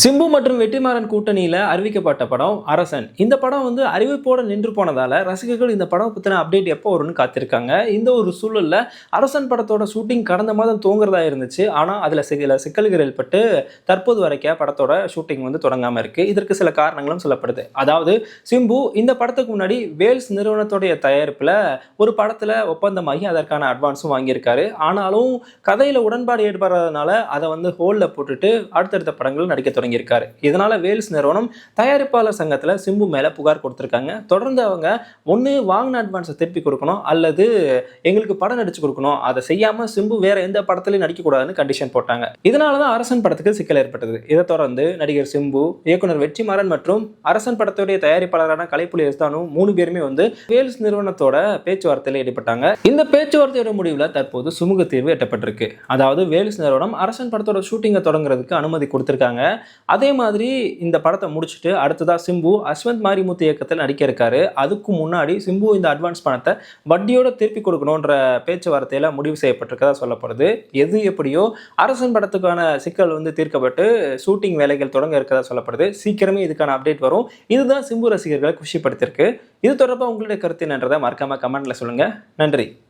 சிம்பு மற்றும் வெற்றிமாறன் கூட்டணியில் அறிவிக்கப்பட்ட படம் அரசன். இந்த படம் வந்து அறிவிப்போடு நின்று போனதால் ரசிகர்கள் இந்த படம் பற்றின அப்டேட் எப்போ வரும்னு காத்திருக்காங்க. இந்த ஒரு சூழலில் அரசன் படத்தோட ஷூட்டிங் கடந்த மாதம் தூங்குறதா இருந்துச்சு. ஆனால் அதில் சில சிக்கல்கள் ஏற்பட்டு தற்போது வரைக்கும் படத்தோட ஷூட்டிங் வந்து தொடங்காமல் இருக்கு. இதற்கு சில காரணங்களும் சொல்லப்படுது. அதாவது சிம்பு இந்த படத்துக்கு முன்னாடி வேல்ஸ் நிறுவனத்துடைய தயாரிப்பில் ஒரு படத்தில் ஒப்பந்தமாகி அதற்கான அட்வான்ஸும் வாங்கியிருக்காரு. ஆனாலும் கதையில் உடன்பாடு ஏற்படுறதுனால அதை வந்து ஹோல்டில் போட்டுட்டு அடுத்தடுத்த படங்கள் நடிக்க தொடங்கியிருக்காரு. இதனால வேல்ஸ் நிறுவனம் தயாரிப்பாளர் சங்கத்தில் சிம்பு மேலே புகார் கொடுத்துருக்காங்க. தொடர்ந்து அவங்க ஒன்று வாங்கின அட்வான்ஸை திருப்பி கொடுக்கணும் அல்லது எங்களுக்கு படம் நடிச்சு கொடுக்கணும் அதை செய்யாமல் சிம்பு வேற எந்த படத்துலையும் நடிக்கக்கூடாதுன்னு கண்டிஷன் போட்டாங்க. இதனால தான் அரசன் படத்துக்கு சிக்கல் ஏற்பட்டது. இதை தொடர்ந்து நடிகர் சிம்பு இயக்குனர் வெற்றிமாறன் மற்றும் அரசன் படத்துடைய தயாரிப்பாளரான கலைப்புலி எஸ்தானும் மூணு பேருமே வந்து வேல்ஸ் நிறுவனத்தோட பேச்சுவார்த்தையில் ஈடுபட்டாங்க. இந்த பேச்சுவார்த்தையோட முடிவில் தற்போது சுமூக தீர்வு எட்டப்பட்டிருக்கு. அதாவது வேல்ஸ் நிறுவனம் அரசன் படத்தோட ஷூட்டிங்கை தொடங்குறதுக்கு அனுமதி கொடுத்துருக்காங்க. அதே மாதிரி இந்த படத்தை முடிச்சுட்டு அடுத்ததாக சிம்பு அஸ்வந்த் மாரிமுத்து இயக்கத்தில் நடிக்க இருக்காரு அதுக்கு முன்னாடி சிம்பு இந்த அட்வான்ஸ் பணத்தை வட்டியோட திருப்பி கொடுக்கணுன்ற பேச்சுவார்த்தையில் முடிவு செய்யப்பட்டிருக்கதா சொல்லப்படுது. எது எப்படியோ அரசன் படத்துக்கான சிக்கல் வந்து தீர்க்கப்பட்டு ஷூட்டிங் வேலைகள் தொடங்க இருக்கதா சொல்லப்படுது. சீக்கிரமே இதுக்கான அப்டேட் வரும். இதுதான் சிம்பு ரசிகர்களை குஷிப்படுத்தியிருக்கு. இது தொடர்பாக உங்களுடைய கருத்து என்னன்றதை மறக்காமல் கமெண்ட்டில் சொல்லுங்கள் நன்றி.